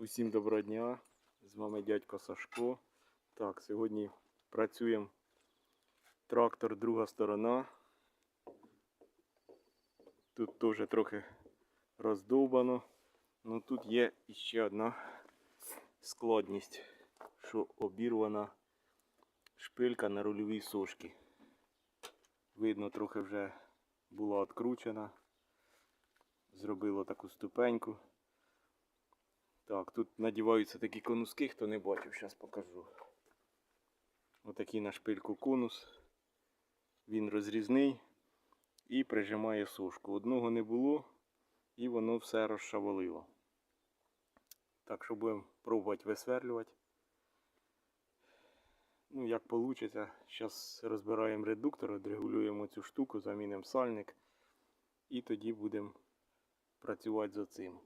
Усім доброго дня. З вами дядько Сашко. Так, сьогодні працюємо трактор друга сторона. Тут теж трохи роздовбано. Ну тут є ще одна складність, що обірвана шпилька на рульовій сошці. Видно, трохи вже була відкручена. Зробило таку ступеньку. Так, тут надіваються такі конуски, хто не бачив, зараз покажу. Отакий на шпильку конус. Він розрізний і прижимає сушку. Одного не було і воно все розшаволило. Так що будемо пробувати висверлювати. Ну, як вийде, зараз розбираємо редуктор, відрегулюємо цю штуку, замінимо сальник і тоді будемо працювати за цим.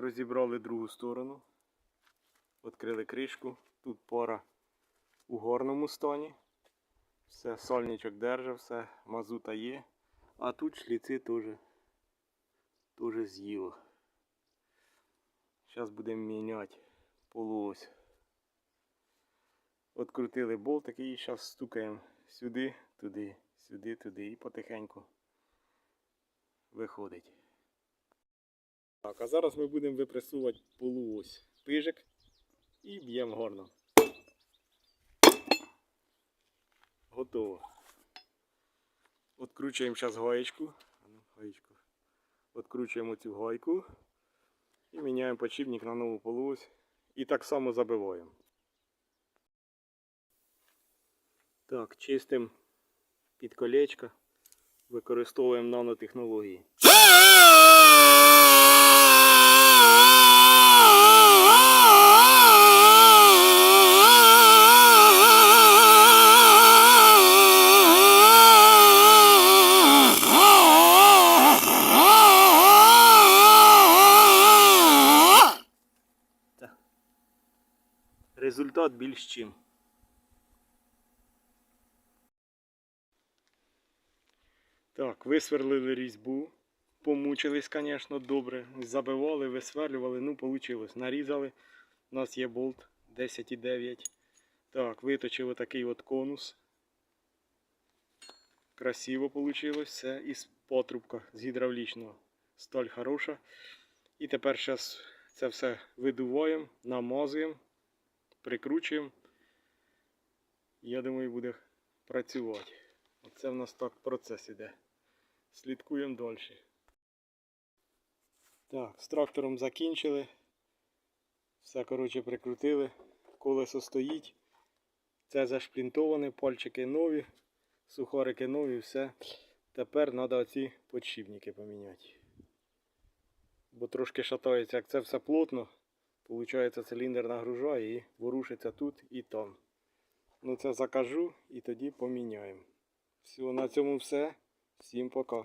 Розібрали другу сторону. Відкрили кришку. Тут пора у горному стані. Все, сольничок держав, все, мазута є. А тут шліци теж, теж з'їло. Зараз будемо міняти полуось. Открутили болтик і зараз стукаємо сюди, туди, сюди, туди і потихеньку виходить. Так, а зараз ми будемо випресувати полуось пижик і б'ємо горно. Готово. Откручуємо зараз гаєчку. Ну, гаєчку. Откручуємо цю гайку і міняємо подшипник на нову полуось. І так само забиваємо. Так, чистимо під колечко. Використовуємо нанотехнології. Результат більш чим. Так, висверлили різьбу. Помучились, звісно, добре. Забивали, висверлювали, ну вийшло. Нарізали. У нас є болт 10,9. Так, виточили такий от конус. Красиво вийшло. Все із патрубка з гідравлічного. Сталь хороша. І тепер зараз це все видуваємо, намазуємо, прикручуємо. Я думаю, буде працювати. Оце в нас так процес іде. Слідкуємо далі. Так, з трактором закінчили. Все, коротше, прикрутили. Колесо стоїть. Це зашплінтоване, пальчики нові, сухарики нові, все. Тепер треба оці подшипники поміняти. Бо трошки шатається, як це все плотно. Получається, циліндр нагружає і ворушиться тут і там. Ну це закажу і тоді поміняємо. Все, на цьому все. Всім пока.